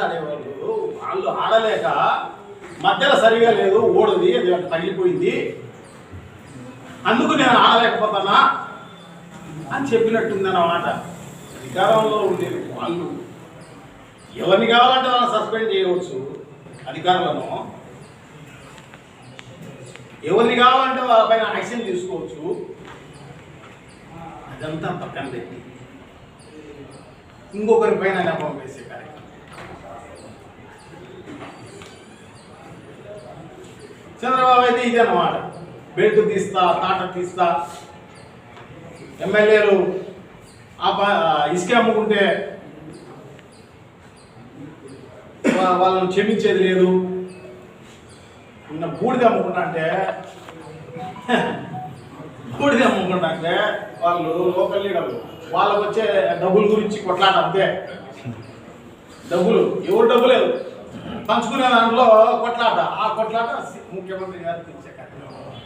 ఆడేవాళ్ళు వాళ్ళు ఆడలేక మధ్యలో సరిగా లేదు ఓడది అది తగిలిపోయింది అందుకు నేను ఆడలేకపోతానా అని చెప్పినట్టుంది అన్నమాట అధికారంలో ఉండే వాళ్ళు. ఎవరిని కావాలంటే వాళ్ళని సస్పెండ్ చేయవచ్చు అధికారులను ఎవరిని కావాలంటే వాళ్ళపైన యాక్షన్ తీసుకోవచ్చు. అదంతా పక్కన పెట్టి. ఇంకొకరి పైన నెపం వేసే కార్యక్రమం. చంద్రబాబు అయితే ఇదే అన్నమాట బెల్ట్ తీస్తా తాట తీస్తా. ఎమ్మెల్యేలు ఆ ప- ఇసుక అమ్ముకుంటే వాళ్ళని క్షమించేది లేదు. ఉన్న బూడిద అమ్ముకుంటా అంటే బూడిద అమ్ముకుంటా అంటే వాళ్ళు లోకల్ లీడర్లు. వాళ్ళకు వచ్చే డబ్బుల గురించి కొట్లాట అంతే. డబ్బులు ఎవరు డబ్బు లేదు. పంచుకునే దాంట్లో కొట్లాట. ఆ కొట్లాట ముఖ్యమంత్రి గారు ఇచ్చే కార్యక్రమం.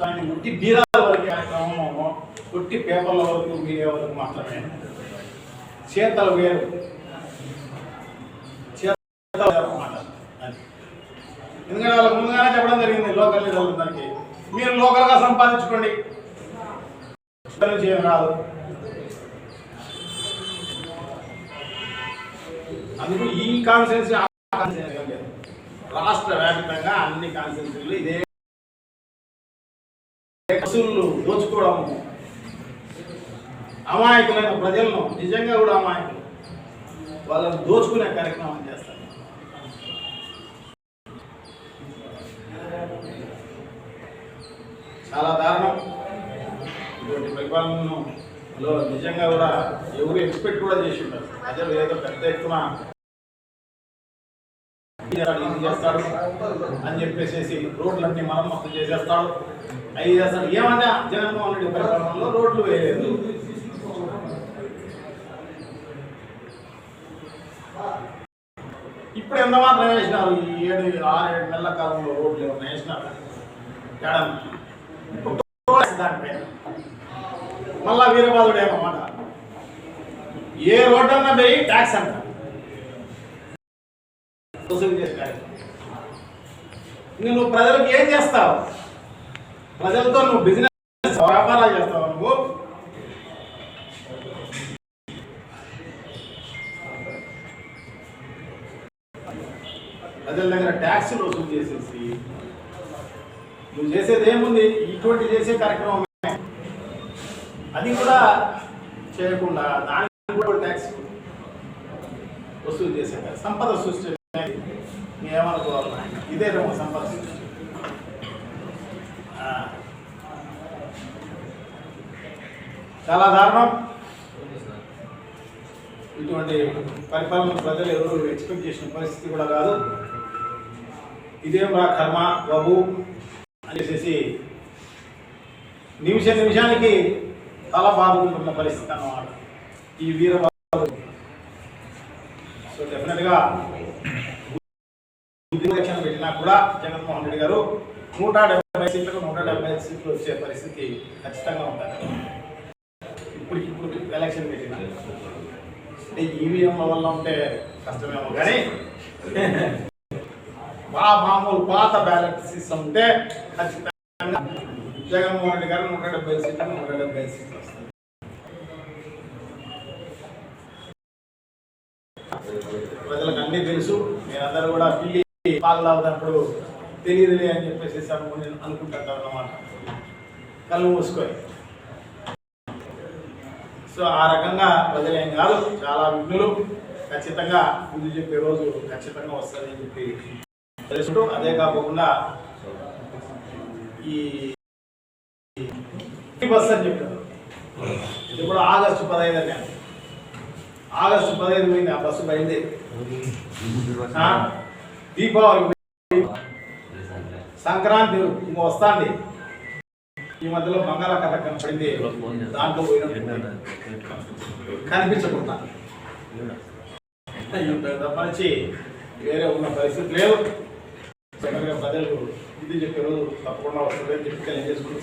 దాన్ని ఉట్టి బీరాల వరకు కార్యక్రమము ఉట్టి పేపర్ల వరకు మీడియా వరకు మాత్రమే. చేతలు వేరు. చేతలు అన్నమాట. ఎందుకంటే వాళ్ళకి ముందుగానే చెప్పడం జరిగింది లోకల్ లీడర్లందరికీ దానికి మీరు లోకల్గా సంపాదించుకోండి. రాదు. అందుకు ఈ కాన్సెన్సీ లేదు రాష్ట్ర వ్యాప్తంగా అన్ని కాన్సెన్సీలు ఇదే వసూళ్ళు దోచుకోవడం. అమాయకులైన ప్రజలను నిజంగా కూడా అమాయకులు వాళ్ళని దోచుకునే కార్యక్రమం చేస్తారు. చాలా దారుణం. ఇటువంటి పరిపాలనను నిజంగా కూడా ఎవరు ఎక్స్పెక్ట్ కూడా చేసి ఉంటారు ప్రజలు ఏదో పెద్ద ఎత్తున ఇది చేస్తాడు అని చెప్పేసి రోడ్లన్నీ మరమ్మత్తు చేసేస్తాడు. అవి చేస్తాడు ఏమంటే జగన్మోహన్ రెడ్డి పరిపాలనలో రోడ్లు వేయలేదు. ఇప్పుడు ఎంత మాత్రం వేసినారు? ఈ ఏడు ఆరు ఏడు నెలల కాలంలో రోడ్లు ఏమన్నా వేసినారు? ఏడన్నా దానిపైన మళ్ళా వీరబాదుడు ఏమన్నమాట ఏ రోడ్డు అన్నా పోయి ట్యాక్స్ అంట వసూలు చేసే కార్యక్రమం. ఇంక నువ్వు ప్రజలకు ఏం చేస్తావు? ప్రజలతో నువ్వు బిజినెస్ వ్యాపారాలు చేస్తావు నువ్వు? ప్రజల దగ్గర ట్యాక్సులు వసూలు చేసేసి నువ్వు చేసేది ఏముంది? ఇటువంటి చేసే కార్యక్రమం అది కూడా చేయకుండా దానికి కూడా ట్యాక్స్ వసూలు చేసే సంపద సృష్టి ఇదేమో సంపద చాలా దారుణం. ఇటువంటి పరిపాలన ప్రజలు ఎవరు ఎక్స్పెక్ట్ చేసిన పరిస్థితి కూడా కాదు. ఇదేం రా కర్మ బాబు? అనేసి నిమిష నిమిషానికి తల బాగుంటున్న పరిస్థితి అన్నమాట. ఈ వీరబాబు సో డెఫినెట్గా కూడా జగన్మోహన్ రెడ్డి గారు నూట డెబ్బై సీట్లకు నూట డెబ్బై ఐదు సీట్లు వచ్చే పరిస్థితి ఖచ్చితంగా ఉంటుంది ఇప్పుడు ఇప్పుడు ఎలక్షన్ పెట్టిన. అంటే ఈవీఎంల వల్ల ఉంటే కష్టమేమో కానీ బా మామూలు పాత బ్యాలెట్ సిస్టమ్ ఉంటే ఖచ్చితంగా జగన్మోహన్ రెడ్డి గారు నూట డెబ్బై సీట్లు నూట డెబ్బై ఐదు సీట్లు వస్తాయి. ప్రజలకు అన్నీ తెలుసు. మీరందరూ కూడా పిల్లి పాలు తెలియదులే అని చెప్పేసి అనుకుని అనుకుంటారు అనమాట కళ్ళు మూసుకొని. సో ఆ రకంగా ప్రజలేం కాదు చాలా విఘ్నులు. ఖచ్చితంగా ముందు చెప్పే రోజు ఖచ్చితంగా వస్తుందని చెప్పి తెలుసుకుంటూ అదే కాకుండా ఈ బస్ అని చెప్పారు. ఇది కూడా ఆగస్టు పదహైదు అని ఆగస్టు పదహైదు పోయింది ఆ బస్సు బయలుదేరి. దీపావళి సంక్రాంతి ఇంకో వస్తాండి ఈ మధ్యలో బంగాళ కథ కనపడింది. దాంట్లో పోయిన కనిపించకుండా. ఇంత వేరే ఉన్న పరిస్థితి లేదు. ప్రజలు ఇది చెప్పే రోజు తప్పకుండా వస్తుందని చెప్పి తెలియజేసుకుంటూ